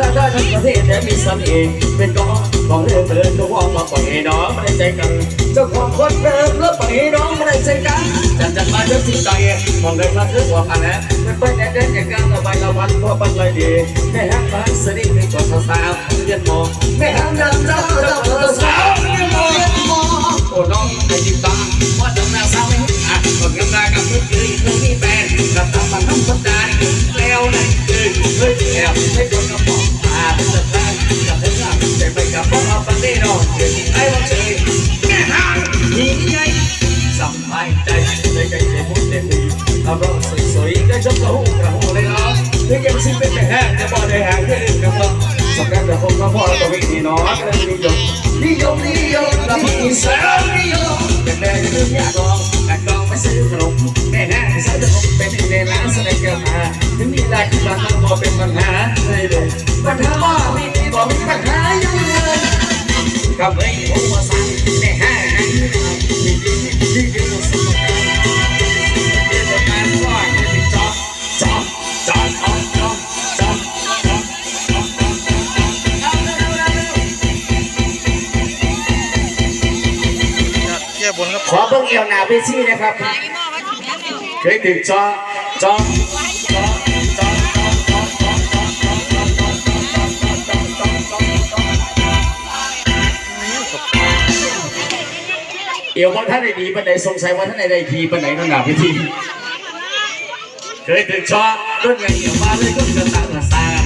ประเทศแต่มีเสน่ห์เป็นก้องของเรือเดินก็ว่ามาปล่อยน้องไม่ได้ใจกันเจ้าของคนเดิมแล้วปล่อยน้องไม่ได้ใจกันจัดจัดมาเจ้าสิ่งใจมองเดินมาคือหัวกันนะมันไปแดนแดนอย่งกันละใบละวันพอปันเลยดีแม่ฮักบ้านสนิทเป็นคนสาวเรียนมองแม่ฮักดำเจ้าเจ้าสาวเรียนมองโอ้น้องไอ้จิตตาว่าดังนาสาวไม่อะคนกำลังกับมือยืนตรงนี้แฟนกับตามันทั้งคนใจแล้วนะเอ้ยเฮ้ยแอบไม่โดน học vấn đề rồi chuyện gì ai bọn chị nghe hàng nhìn ngay dòng hai tay đây cái thế muốn để mình làm rõ sự sấy cái dốc là hụt là hụt lên đó thế kia xin biết cái hàng cái bọn đề hàng thế đừng cảm ơn sọc em là không có bỏ là tụi thì nó nên đi dùng đi dùng đi dùng là một đi dùng đừng để những đứa nhà con là con phải sử dụng nè nè sẽ được không bên này nè lá sẽ đẹp cơ mà lại khi mà กับไอ้หัวสั่งในห้านั้นดีดีดีดีสุดเดี๋ยวการว่าจะติดจอบจอบจอบจอบจอบจอบขอเพิ่งเอียวหนาไปซี่นะครับ เคยถึงจอจอบ อียวว่าท่านใดดีปันไหนสงสัยว่าท่านใดได้ทีปันไหนต้องหนาพิธีเคยถึงชอบรุ่นไงเหี่ยวมาเลยก็จะตั้งสา